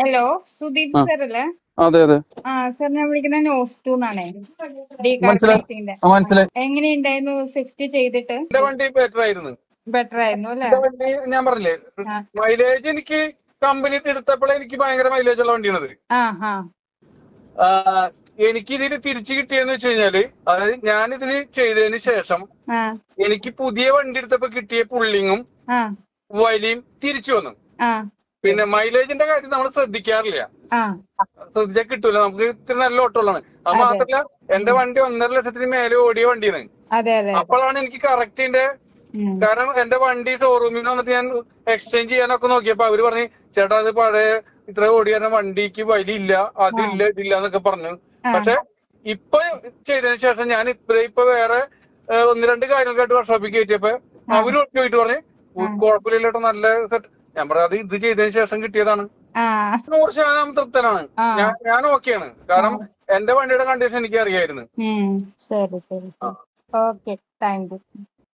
Hello Sudeep. Sir അല്ലേ അതെ അതെ. ആ സർ ഞാൻ വിളിക്കുന്ന നോസ് ടു എന്നാണേ. എങ്ങനെയുണ്ടായിരുന്നു സ്വിഫ്റ്റ് ചെയ്തിട്ട്? വണ്ടി ബെറ്റർ ആയിരുന്നു ബെറ്റർ ആയിരുന്നു അല്ലേ വണ്ടി ഞാൻ പറഞ്ഞില്ലേ. മൈലേജ് എനിക്ക് കമ്പനി എടുത്തപ്പോഴേ എനിക്ക് ഭയങ്കര മൈലേജ് ഉള്ള വണ്ടിയാണത്. ആ ആ. ആ, എനിക്ക് ഇതിന് തിരിച്ചു കിട്ടിയെന്ന് വെച്ച് കഴിഞ്ഞാൽ അതായത് ഞാൻ ഇതിന് ചെയ്തതിന് ശേഷം എനിക്ക് പുതിയ വണ്ടി എടുത്തപ്പോ കിട്ടിയ പുള്ളിങ്ങും ആ. വലിയും തിരിച്ചു വന്നു. ആ. പിന്നെ മൈലേജിന്റെ കാര്യം നമ്മൾ ശ്രദ്ധിക്കാറില്ല. ശ്രദ്ധിച്ചാൽ കിട്ടൂല. നമുക്ക് ഇത്ര നല്ല ഓട്ടമുള്ളതാണ് അത്. മാത്രല്ല എന്റെ വണ്ടി ഒന്നര ലക്ഷത്തിന് മേലെ ഓടിയ വണ്ടിയാണ്. അപ്പോഴാണ് എനിക്ക് കറക്റ്റിന്റെ ഉം. കാരണം എന്റെ വണ്ടി ഷോറൂമിൽ വന്നിട്ട് ഞാൻ എക്സ്ചേഞ്ച് ചെയ്യാനൊക്കെ നോക്കിയപ്പോ അവർ പറഞ്ഞു ചേട്ടാ അത് പഴയ ഇത്ര ഓടി ഓടിയ വണ്ടിക്ക് വലിയില്ല അതില്ല ഇതില്ല എന്നൊക്കെ പറഞ്ഞു. പക്ഷെ ഇപ്പൊ ചെയ്തതിന് ശേഷം ഞാൻ ഇപ്പൊ ഇപ്പൊ വേറെ ഒന്ന് രണ്ട് കാര്യങ്ങൾക്കായിട്ട് വർക്ക്ഷോപ്പിൽ കയറ്റിയപ്പോ അവർ ചോദിച്ചു പറഞ്ഞു "ഒരു കുഴപ്പമില്ല കേട്ടോ നല്ല സെറ്റ് ഞാൻ പറയാം അത് ഇത് ചെയ്തതിന് ശേഷം കിട്ടിയതാണ്. നൂറ് ശതമാനം തൃപ്തനാണ്. ഞാൻ ഞാൻ ഓക്കെയാണ്. കാരണം എന്റെ വണ്ടിയുടെ കണ്ടീഷൻ എനിക്ക് അറിയായിരുന്നു ഓക്കെ താങ്ക് യു